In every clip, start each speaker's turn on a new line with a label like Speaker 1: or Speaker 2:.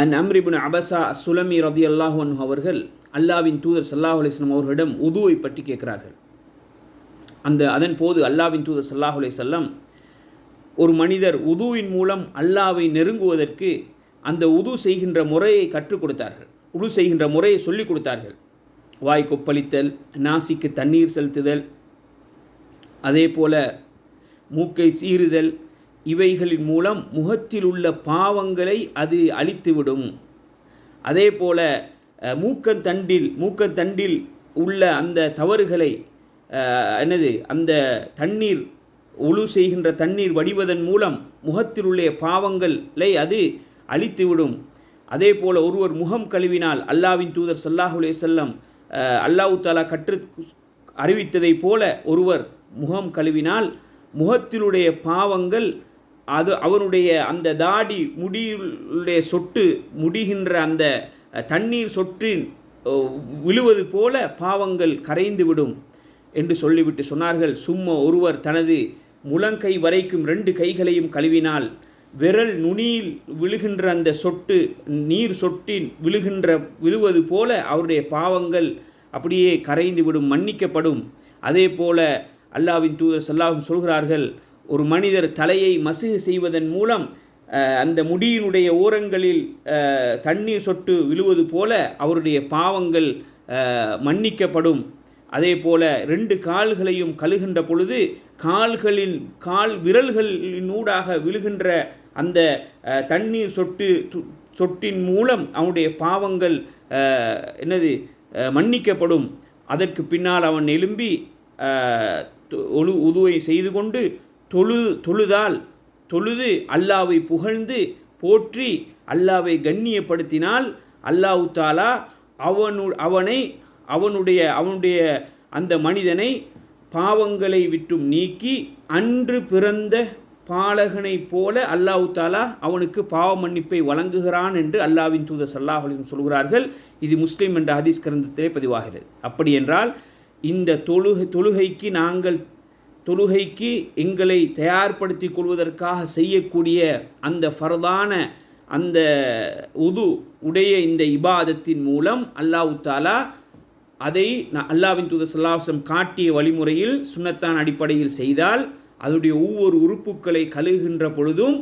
Speaker 1: An அம்ரிபுன் அபசா சுலமி ரதி அல்லாஹன் அவர்கள் அல்லாவின் தூதர் சல்லாஹ் அலிஸ்லம் அவர்களிடம் உதுவை பற்றி கேட்கிறார்கள். அந்த அதன் போது அல்லாவின் தூதர் சல்லாஹ் அலிசல்லாம் ஒரு மனிதர் உதுவின் மூலம் அல்லாவை நெருங்குவதற்கு அந்த உது செய்கின்ற முறையை கற்றுக் கொடுத்தார்கள். உது செய்கின்ற முறையை சொல்லிக் கொடுத்தார்கள். வாய் கொப்பளித்தல் நாசிக்கு தண்ணீர் செலுத்துதல் அதே போல மூக்கை சீறுதல் இவைகளின் மூலம் முகத்தில் உள்ள பாவங்களை அது அழித்துவிடும். அதே போல மூக்கத்தண்டில் மூக்கந்தண்டில் மூக்கந்தண்டில் உள்ள அந்த தவறுகளை என்னது அந்த தண்ணீர் உழு செய்கின்ற தண்ணீர் வடிவதன் மூலம் முகத்தில் உள்ள பாவங்களை அது அழித்துவிடும். அதே போல் ஒருவர் முகம் கழுவினால் அல்லாவின் தூதர் சல்லாஹுலே செல்லம் அல்லாஹு தாலா கற்று அறிவித்ததைப் போல ஒருவர் முகம் கழுவினால் முகத்திலுடைய பாவங்கள் அது அவனுடைய அந்த தாடி முடியுடைய சொட்டு முடிகின்ற அந்த தண்ணீர் சொற்றின் விழுவது போல பாவங்கள் கரைந்துவிடும் என்று சொல்லிவிட்டு சொன்னார்கள். சும்மா ஒருவர் தனது முழங்கை வரைக்கும் ரெண்டு கைகளையும் கழுவினால் விரல் நுனியில் விழுகின்ற அந்த சொட்டு நீர் சொட்டின் விழுகின்ற விழுவது போல அவருடைய பாவங்கள் அப்படியே கரைந்துவிடும் மன்னிக்கப்படும். அதே போல அல்லாவின் தூதர் சல்லாஹும் சொல்கிறார்கள் ஒரு மனிதர் தலையை மசுகு செய்வதன் மூலம் அந்த முடியினுடைய ஓரங்களில் தண்ணீர் சொட்டு விழுவது போல அவருடைய பாவங்கள் மன்னிக்கப்படும். அதே போல ரெண்டு கால்களையும் கழுகின்ற பொழுது கால்களின் கால் விரல்களினூடாக விழுகின்ற அந்த தண்ணீர் சொட்டு து- சொட்டின் மூலம் அவனுடைய பாவங்கள் என்னது மன்னிக்கப்படும். அதற்கு பின்னால் அவன் எழும்பி ஒழு உதுவை செய்து கொண்டு தொழு தொழுதால் தொழுது அல்லாவை புகழ்ந்து போற்றி அல்லாவை கண்ணியப்படுத்தினால் அல்லாஹ் தாலா அவனு அவனை அவனுடைய அவனுடைய அந்த மனிதனை பாவங்களை விட்டும் நீக்கி அன்று பிறந்த பாலகனைப் போல அல்லாஹு தாலா அவனுக்கு பாவ மன்னிப்பை வழங்குகிறான் என்று அல்லாவின் தூதர் சல்லாஹ் சொல்கிறார்கள். இது முஸ்லீம் என்ற ஹதீஸ் கிரந்தத்திலே பதிவாகிறது. அப்படி என்றால் இந்த தொழுகை தொழுகைக்கு நாங்கள் தொழுகைக்கு எங்களை தயார்படுத்தி கொள்வதற்காக செய்யக்கூடிய அந்த ஃபர்தான அந்த உது உடைய இந்த இபாதத்தின் மூலம் அல்லாஹ் தாலா அதை நான் அல்லாவின் தூத சல்லாசம் காட்டிய வழிமுறையில் சுண்ணத்தான் அடிப்படையில் செய்தால் அதனுடைய ஒவ்வொரு உறுப்புக்களை கழுகுகின்ற பொழுதும்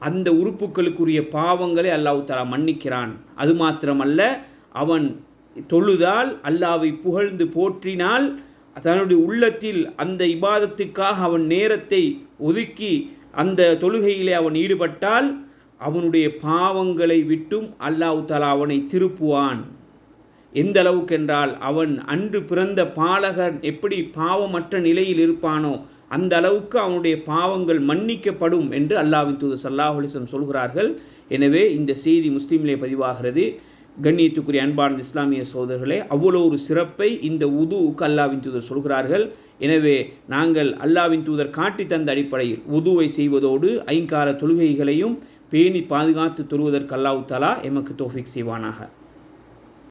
Speaker 1: அந்த உறுப்புகளுக்குரிய பாவங்களை அல்லாஹு தாலா மன்னிக்கிறான். அது மாத்திரமல்ல அவன் தொழுதால் அல்லாவை புகழ்ந்து போற்றினால் தன்னுடைய உள்ளத்தில் அந்த இபாதத்துக்காக அவன் நேரத்தை ஒதுக்கி அந்த தொழுகையிலே அவன் ஈடுபட்டால் அவனுடைய பாவங்களை விட்டும் அல்லாஹ் தாலா அவனை திருப்புவான். எந்த அளவுக்கு என்றால் அவன் அன்று பிறந்த பாலகன் எப்படி பாவமற்ற நிலையில் இருப்பானோ அந்த அளவுக்கு அவனுடைய பாவங்கள் மன்னிக்கப்படும் என்று அல்லாவின் தூது சல்லாஹ் அலிஸ்லம் சொல்கிறார்கள். எனவே இந்த செய்தி முஸ்லீமிலே பதிவாகிறது. கண்ணியத்துக்குரிய அன்பான இஸ்லாமிய சோதர்களே அவ்வளோ ஒரு சிறப்பை இந்த உதுவுக்கு அல்லாவின் தூதர் சொல்கிறார்கள். எனவே நாங்கள் அல்லாவின் தூதர் காட்டி தந்த அடிப்படையில் உதுவை செய்வதோடு ஐங்கால தொழுகைகளையும் பேணி பாதுகாத்து தொழுவதற்கு அல்லாஹ் தலா எமக்கு தோஃபிக் செய்வானாக.